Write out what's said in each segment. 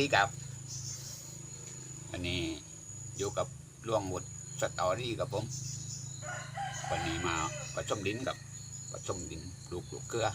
ดีครับวันนี้อยู่กับล่วงหมดสตอรี่กับผมวันนี้มาผสมดินกับผสมดินลูกลูกเกลือ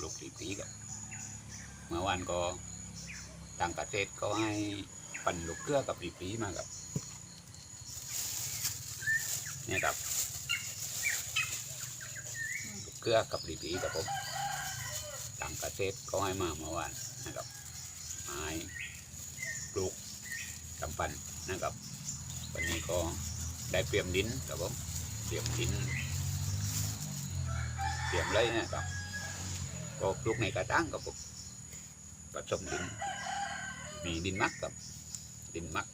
ลูกสีปีกับเมื่อวานก็ทางเกษตรก็ให้ปั่นลูกเกลือกับสีปีมากับนี่ครับลูกเกลือกับสีปีกับผมทางเกษตรก็ให้มาเมื่อวานนะครับให้ ปลูกกำปั่นนะครับ วันนี้ก็ได้เตรียมดินครับผมเตรียมดินเตรียมเลยนะครับ ก็ปลูกในกระถางกับผมผสมดิน มีดินมักกับ ดินมัก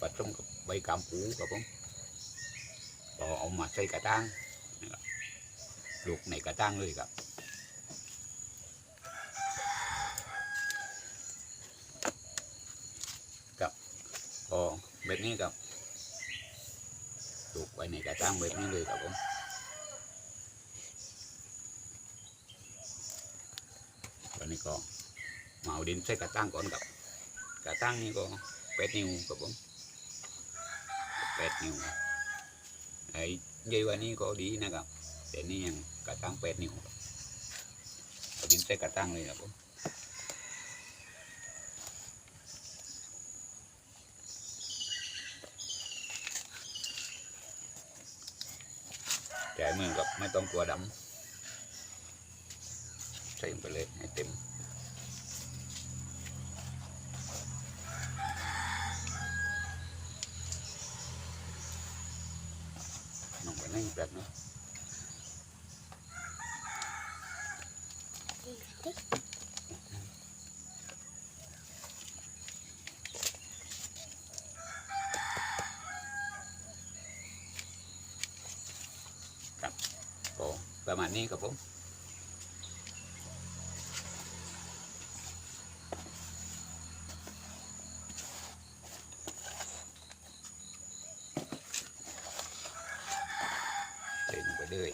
ผสมกับใบกามปูกับผมก็เอามาใส่กระถางนะครับปลูกในกระถางเลยครับ ก็ แบบนี้ครับปลูกไว้ในกระถางแบบนี้เลยครับผมตอนนี้ก็มาเอาดินใส่กระตั้งก่อนกับกระตั้งนี่ก็แปดนิ้วครับผมแปดนิ้วไอ้ใหญ่ว่านี้ก็ดีนะครับแต่นี่ยังกระตั้งแปดนิ้วกับเอาดินใส่กระตั้งเลยครับผม ใจมือกับไม่ต้องกลัวดำใส่ลงไปเลยให้เต็มลงไปนั่งแบบเนาะครับก็ ประมาณนี้ครับผมใส่ลงไปเลย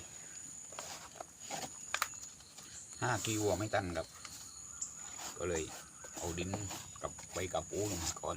ห้ากิโลไม่ตันครับ ก็เลยเอาดินกับใบกระปูลงมาก่อน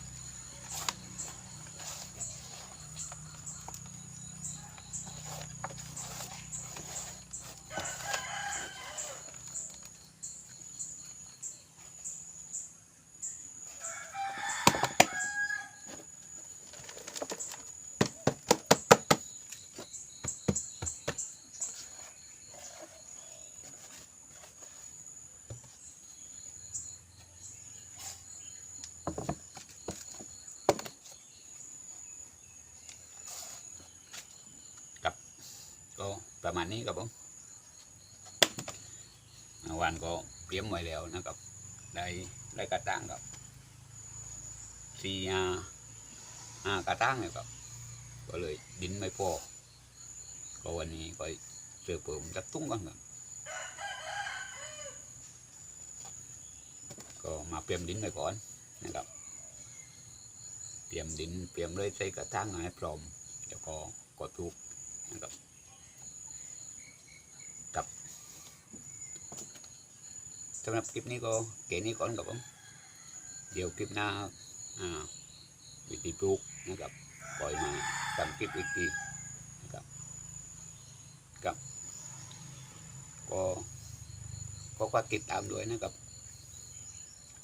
ก็ประมาณนี้ครับผมวานก็เตรียมไว้แล้วนะครับ ได้ได้กระตั้งครับสี่ห้าห้ากระตั้งเลยครับ ก็เลยดินไม่พอ ก็วันนี้ก็เสือเปิมจักตุ้งกันครับก็มาเตรียมดินไปก่อนนะครับ เตรียมดินเตรียมเลยใส่กระตั้งให้พร้อมแล้วก็กดทุกนะครับ สำหรับคลิปนี้ก็เก๋นี้ก่อนกับผม เดี๋ยวคลิปหน้าวิธีปลูกนะครับปล่อยมาทำคลิปอีกทีนะครับกับ ก็ก็ฝากติดตามด้วยนะครับ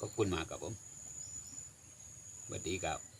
ขอบคุณมากครับผมสวัสดีครับ